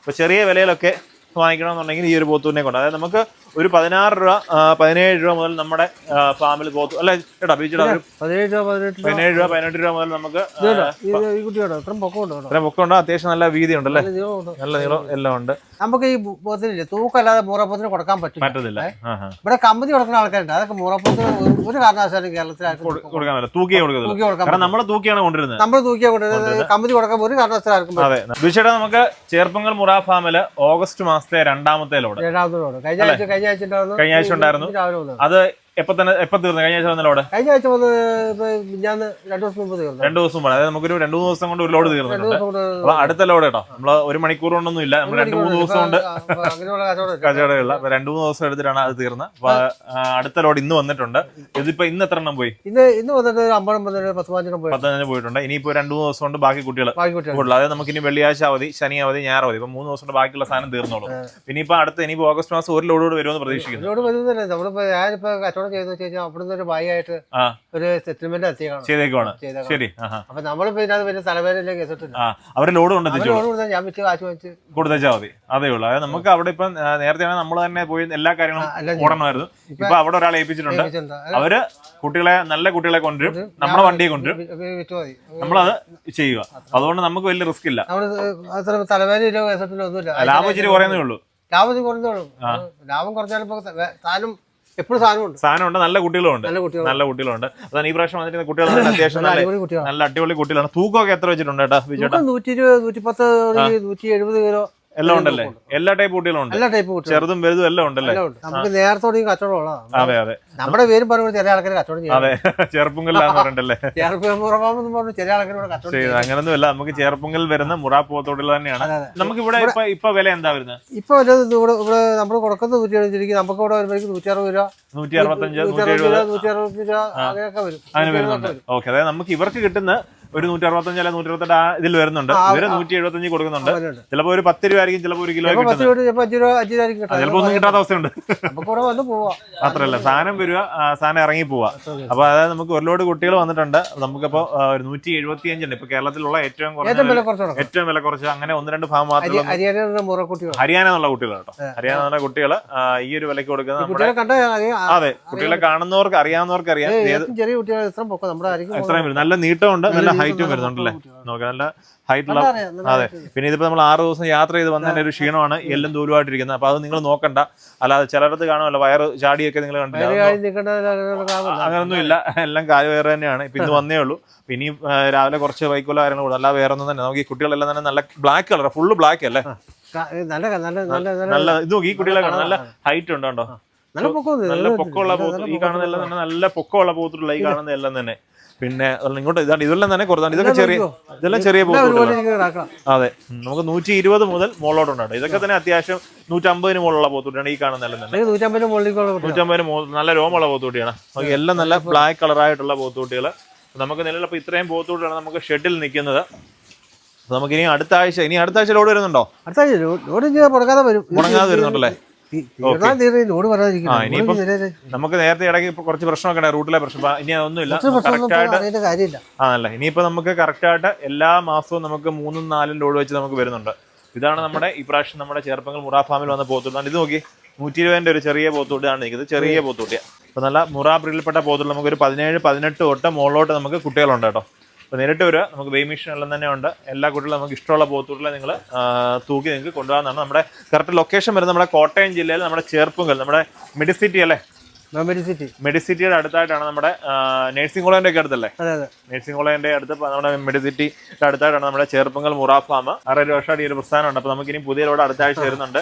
അപ്പോൾ ചെറിയ വിലയിലൊക്കെ വാങ്ങിക്കണമെന്നുണ്ടെങ്കിൽ ഈ ഒരു പോത്തൂരിനെ കൊണ്ട്. അതായത് നമുക്ക് ഒരു പതിനാറ് രൂപ പതിനേഴ് രൂപ മുതൽ നമ്മുടെ ഫാമിൽ പോത്തു അല്ലെ ചേട്ടാ ബീച്ചിടാ പതിനേഴ് രൂപ പതിനേഴ് രൂപ പതിനെട്ട് രൂപ മുതൽ നമുക്ക് ഇത്രയും ഉണ്ടോ? പൊക്കമുണ്ട്? അത്യാവശ്യം നല്ല വീതി ഉണ്ടല്ലേ നല്ല നല്ല നീളം എല്ലാം ഉണ്ട്. നമുക്ക് ഈ പോത്തിനില്ലേ തൂക്കല്ലാതെ മൂറപ്പോത്തിന് കൊടുക്കാൻ പറ്റും പറ്റത്തില്ല. ഇവിടെ കമ്പനി കൊടുക്കുന്ന ആൾക്കാരുണ്ട്. അതൊക്കെ മൂറപ്പോത്തിന് ഒരു- കാരണവശാലും കൊടു- കൊടുക്കാൻ പറ്റില്ല. തൂക്കിയേ കാരണം നമ്മൾ തൂക്കിയാണ് കൊണ്ടിരുന്നത് നമ്മൾ തൂക്കിയാ കൊണ്ടുവരുന്നത്. കമ്പനി കൊടുക്കാൻ ഒരു കാരണവശാലും. അതെ. ബീച്ചേട്ടാ നമുക്ക് ചേർപ്പങ്കൽ മുറാ ഫാമിൽ ഓഗസ്റ്റ് മാസത്തെ രണ്ടാമത്തെ ലോഡ്. രണ്ടാമത്തെ കഴിഞ്ഞ കഴിഞ്ഞ കഴിഞ്ഞ ആഴ്ച ഉണ്ടായിരുന്നു. അത് എപ്പോ തന്നെ എപ്പോ തീർന്നു? കഴിഞ്ഞ ആഴ്ച വന്ന ലോഡ് കഴിഞ്ഞ ആഴ്ച വന്ന് ഞാൻ രണ്ടു ദിവസം മുമ്പ് തീർന്നു. രണ്ടു ദിവസം അതായത് നമുക്കൊരു രണ്ടു മൂന്ന് ദിവസം കൊണ്ട് ഒരു ലോഡ് തീർന്നിട്ടുണ്ട്. അപ്പൊ അടുത്ത ലോഡ് കേട്ടോ. നമ്മൾ ഒരു മണിക്കൂർ കൊണ്ടൊന്നും ഇല്ല. നമ്മൾ രണ്ടു മൂന്ന് ദിവസം കൊണ്ട് കച്ചവടമില്ല അപ്പൊ രണ്ടു മൂന്ന് ദിവസം എടുത്തിട്ടാണ് അത് തീർന്നത്. അപ്പൊ അടുത്ത ലോഡ് ഇന്ന് വന്നിട്ടുണ്ട്. ഇതിപ്പോ ഇന്ന് എത്ര എണ്ണം പോയി? ഇന്ന് ഇന്ന് വന്നിട്ട് അമ്പത് വന്നിട്ട് പത്ത് പതിനഞ്ചെണ്ണം പോയി. പത്തഞ്ച് പോയിട്ടുണ്ട്. ഇനിയിപ്പോ രണ്ടു മൂന്ന് ദിവസം കൊണ്ട് ബാക്കി കുട്ടികൾ ബാക്കി കുട്ടികൾ കൂടുതൽ അതായത് നമുക്ക് ഇനി വെള്ളിയാഴ്ച അവധി ശനി അവധി ഞായർ അവധി. ഇപ്പൊ മൂന്ന് ദിവസം കൊണ്ട് ബാക്കിയുള്ള സാധനം തീർന്നോളൂ. ഇനിയിപ്പോ അടുത്ത ഇനിയിപ്പോ ഓഗസ്റ്റ് മാസം ഒരു ലോഡ് കൂടെ വരുമെന്ന് പ്രതീക്ഷിക്കുന്നു. കച്ചവടം ചെയ്തെന്ന് വെച്ച് കഴിഞ്ഞാൽ അവിടുന്ന് ഒരു ബൈ ആയിട്ട് ഒരു സെറ്റിൽമെന്റ് ചെയ്തേക്കുവാണ്. ചെയ്തേക്കാം ശരി. അപ്പൊ നമ്മളിപ്പോ ഇതിനകത്ത് വലിയ തലവേദനയിലേക്ക് കേസിട്ടുണ്ട് അവർ അവർ ലോഡ് കൊണ്ട് ലോഡ് കൊടുത്താൽ ഞാൻ വിറ്റ് കാശ് വാങ്ങിച്ച്. കൊടുത്തേച്ചാൽ മതി. അതേ ഉള്ളൂ. അതായത് നമുക്ക് അവിടെ ഇപ്പം നേരത്തെ നമ്മൾ തന്നെ പോയി എല്ലാ കാര്യങ്ങളും ഓടണമായിരുന്നു. ഇപ്പൊ അവിടെ ഒരാളെ ഏൽപ്പിച്ചിട്ടുണ്ട്. അവർ കുട്ടികളെ നല്ല കുട്ടികളെ കൊണ്ടുവരും. നമ്മുടെ വണ്ടിയെ കൊണ്ടുവരും. നമ്മളത് ചെയ്യുക. അതുകൊണ്ട് നമുക്ക് വലിയ റിസ്ക് ഇല്ല. തലവേദനയിലോ കേസറ്റിലോ ഒന്നുമില്ല. ലാഭം ഇച്ചിരി കുറയുന്നേ ഉള്ളൂ. ലാഭം കുറഞ്ഞോളും ലാഭം കുറഞ്ഞാലും താനും എപ്പോഴും സാധനമുണ്ട്. ഉണ്ട് നല്ല കുട്ടികളുണ്ട് നല്ല കുട്ടികളുണ്ട്. അതാണ് ഈ പ്രാവശ്യം വന്നിട്ട് കുട്ടികളാണ് അത്യാവശ്യം നല്ല അടിപൊളി കുട്ടികളാണ്. തൂക്കമൊക്കെ എത്ര വെച്ചിട്ടുണ്ട് കേട്ടോ നൂറ്റി ഇരുപത് നൂറ്റി പത്ത് നൂറ്റി എഴുപത് കിലോ എല്ലാം ഉണ്ടല്ലേ? എല്ലാ ടൈപ്പ് കുട്ടികളും ഉണ്ട്. എല്ലാ ടൈപ്പ് കുട്ടികൾ ചെറുതും വലുതും എല്ലാം ഉണ്ടല്ലേ? നമുക്ക് നേരത്തോടെ ഈ കച്ചവടം ഉള്ളതാണ് അതെ അതെ. നമ്മുടെ പേരും പറയുമ്പോൾ ചെറിയ ആൾക്കാർ കച്ചവടം ചെയ്യാം അതെ ചെറുപ്പുങ്കല്ലാന്ന് പറഞ്ഞിട്ടല്ലേ? ചെറുപ്പം പറഞ്ഞു ആൾക്കാരോട് കച്ചവടം ചെയ്യും അങ്ങനൊന്നും ഇല്ല നമുക്ക് ചെറുപ്പുങ്കൽ വരുന്ന മുറാ പോത്തോട്ടിൽ തന്നെയാണ്. നമുക്ക് ഇവിടെ ഇപ്പൊ ഇപ്പൊ വില എന്താ വരുന്നത്? ഇപ്പൊ ഇവിടെ ഇവിടെ നമ്മൾ കൊടുക്കുന്ന നൂറ്റി എഴുപതിരിക്കും നമുക്ക് ഇവിടെ വരുമ്പോഴേക്കും നൂറ്റി അറുപത് രൂപ നൂറ്റി അറുപത്തഞ്ച് നൂറ്റി എഴുപത് നൂറ്റി അറുപത് രൂപ അങ്ങനെയൊക്കെ വരും. അങ്ങനെ വരുന്നുണ്ട്. ഓക്കെ അതായത് നമുക്ക് ഇവർക്ക് കിട്ടുന്ന ഒരു നൂറ്റി അറുപത്തഞ്ച് അല്ല നൂറ്റി അറുപത്തെട്ട് ആ ഇതിൽ വരുന്നുണ്ട്. ഇവർ നൂറ്റി എഴുപത്തഞ്ച് കൊടുക്കുന്നുണ്ട്. ചിലപ്പോൾ ചിലപ്പോ ഒരു പത്ത് രൂപ ആയിരിക്കും ചിലപ്പോ ഒരു കിലോ ചിലപ്പോ ഒന്നും കിട്ടാത്ത അവസ്ഥയുണ്ട്. അത്രല്ല സാധനം വരിക സാധനം ഇറങ്ങി പോവാ. അപ്പൊ അതായത് നമുക്ക് ഒരു ലോഡ് കുട്ടികൾ വന്നിട്ടുണ്ട്. നമുക്കിപ്പോ ഒരു നൂറ്റി എഴുപത്തി അഞ്ചുണ്ട് ഇപ്പൊ കേരളത്തിലുള്ള ഏറ്റവും കുറഞ്ഞ ഏറ്റവും വില കുറച്ച് ഏറ്റവും വില കുറച്ച് അങ്ങനെ ഒന്ന് രണ്ട് ഭാഗം മാത്രം ഹരിയാന എന്നുള്ള കുട്ടികൾ കേട്ടോ. ഹരിയാന എന്നുള്ള കുട്ടികൾ ഈ ഒരു വിലക്ക് കൊടുക്കുന്ന അതെ കുട്ടികളെ കാണുന്നവർക്ക് അറിയാവുന്നവർക്ക് അറിയാം എത്രയും നല്ല നീട്ടമുണ്ട് നല്ല ഹൈറ്റും വരുന്നുണ്ടല്ലേ? നമുക്ക് നോക്കാം നല്ല ഹൈറ്റുള്ള അതെ പിന്നെ ഇതിപ്പോ നമ്മൾ ആറ് ദിവസം യാത്ര ചെയ്ത് വന്നതിന്റെ ഒരു ക്ഷീണമാണ് എല്ലാം ദൂരമായിട്ടിരിക്കുന്നത് അപ്പൊ അത് നിങ്ങൾ നോക്കണ്ട. അല്ലാതെ ചിലടത്ത് കാണുമല്ലോ വയറ് ചാടിയൊക്കെ നിങ്ങൾ കണ്ടില്ല. അങ്ങനൊന്നും ഇല്ല എല്ലാം കാൽ വേറെ തന്നെയാണ്. ഇപ്പൊ ഇന്ന് വന്നേ ഉള്ളൂ. പിന്നെ ഈ, രാവിലെ കുറച്ച് വൈക്കോല കാര്യങ്ങൾ കൂടെ. അല്ലാതെ വേറെ ഒന്നും തന്നെ. നമുക്ക് ഈ കുട്ടികളെല്ലാം തന്നെ നല്ല ബ്ലാക്ക് കളർ ഫുള്ള് ബ്ലാക്ക് അല്ലേ? നല്ല നല്ല ഇത് നോക്കി ഈ കുട്ടികളെ കാണാം. നല്ല ഹൈറ്റ് ഉണ്ടോ നല്ല പൊക്കം. നല്ല പൊക്കമുള്ള പോത്ത് ഈ കാണുന്ന എല്ലാം തന്നെ നല്ല പൊക്കമുള്ള പോത്തുള്ള ഈ കാണുന്ന എല്ലാം തന്നെ. പിന്നെ ഇങ്ങോട്ട് ഇതാണ് ഇതെല്ലാം തന്നെ കുറച്ചാണ് ഇതൊക്കെ ചെറിയ ഇതെല്ലാം ചെറിയ പോത്തുകളാണ്. അതെ. നമുക്ക് നൂറ്റി ഇരുപത് മുതൽ മുകളിലോട്ടുണ്ട് ഇതൊക്കെ തന്നെ അത്യാവശ്യം നൂറ്റമ്പതിന് മുകളിലുള്ള പോത്തുകൂട്ടിയാണ് ഈ കാണുന്ന എല്ലാം തന്നെ. നൂറ്റമ്പതിന്. നല്ല രോമുള്ള പോത്തുകൂട്ടിയാണ് നമുക്ക് എല്ലാം നല്ല ബ്ലാക്ക് കളറായിട്ടുള്ള പോത്തുകൂട്ടികൾ നമുക്ക് നിലവിൽ അപ്പോൾ ഇത്രയും പോത്തുകൂട്ടിയാണ് നമുക്ക് ഷെഡിൽ നിൽക്കുന്നത്. നമുക്ക് ഇനി അടുത്ത ആഴ്ച ഇനി അടുത്ത ആഴ്ച ലോഡ് വരുന്നുണ്ടോ? അടുത്ത ആഴ്ച ലോഡ് മുടങ്ങാതെ വരുന്നുണ്ടല്ലേ? ലോഡ് ആ, ഇനിയിപ്പം നമുക്ക് നേരത്തെ ഇടയ്ക്ക് ഇപ്പൊ കുറച്ച് പ്രശ്നമൊക്കെ ഉണ്ടായി. റൂട്ടിലെ പ്രശ്നം. ഇപ്പൊ ഇനി അതൊന്നുമില്ല. കറക്റ്റ് ആയിട്ട് കാര്യമില്ല. ആണല്ലേ ഇനിയിപ്പോ നമുക്ക് കറക്റ്റ് ആയിട്ട് എല്ലാ മാസവും നമുക്ക് മൂന്നും നാലും ലോഡ് വെച്ച് നമുക്ക് വരുന്നുണ്ട്. ഇതാണ് നമ്മുടെ ഈ പ്രാവശ്യം നമ്മുടെ ചേർപ്പങ്ങൾ മുറാ ഫാമിൽ വന്ന പോത്തുള്ളതാണ് ഇത് നോക്കി. നൂറ്റി ഇരുപതിന്റെ ഒരു ചെറിയ പോത്തുകൂട്ടിയാണ് നിൽക്കുന്നത്. ചെറിയ പോത്തുകൂട്ടിയ അപ്പൊ നല്ല മുറാ പ്രിയിൽപ്പെട്ട പോത്തുള്ള. നമുക്ക് ഒരു പതിനേഴ് പതിനെട്ട് തൊട്ട് മുകളിലോട്ട് നമുക്ക് കുട്ടികളുണ്ട് കേട്ടോ. അപ്പോൾ നേരിട്ട് വരിക. നമുക്ക് വെയ് മെഷീൻ എല്ലാം തന്നെ ഉണ്ട്. എല്ലാ കുട്ടികളും നമുക്ക് ഇഷ്ടമുള്ള പോത്തൂട്ടിലെ നിങ്ങൾ തൂക്കി നിങ്ങൾക്ക് കൊണ്ടുപോകാന്നാണ് നമ്മുടെ കറക്റ്റ് ലൊക്കേഷൻ വരുന്നത് നമ്മുടെ കോട്ടയം ജില്ലയിൽ നമ്മുടെ ചേർപ്പുങ്കൽ നമ്മുടെ മെഡിസിറ്റി അല്ലേ? മെഡിസിറ്റി മെഡിസിറ്റിയുടെ അടുത്തായിട്ടാണ് നമ്മുടെ നഴ്സിംഗ് കോളേജിന്റെ ഒക്കെ അടുത്തല്ലേ? നഴ്സിംഗ് കോളേജിന്റെ അടുത്ത് നമ്മുടെ മെഡിസിറ്റിയുടെ അടുത്തായിട്ടാണ് നമ്മുടെ ചേർപ്പുങ്കൽ മുറാ ഫാം. ആറര വർഷമായിട്ട് ഈ ഒരു പ്രസ്ഥാനമുണ്ട്. അപ്പോൾ നമുക്കിനി പുതിയ റോഡ് അടുത്ത ആഴ്ച വരുന്നുണ്ട്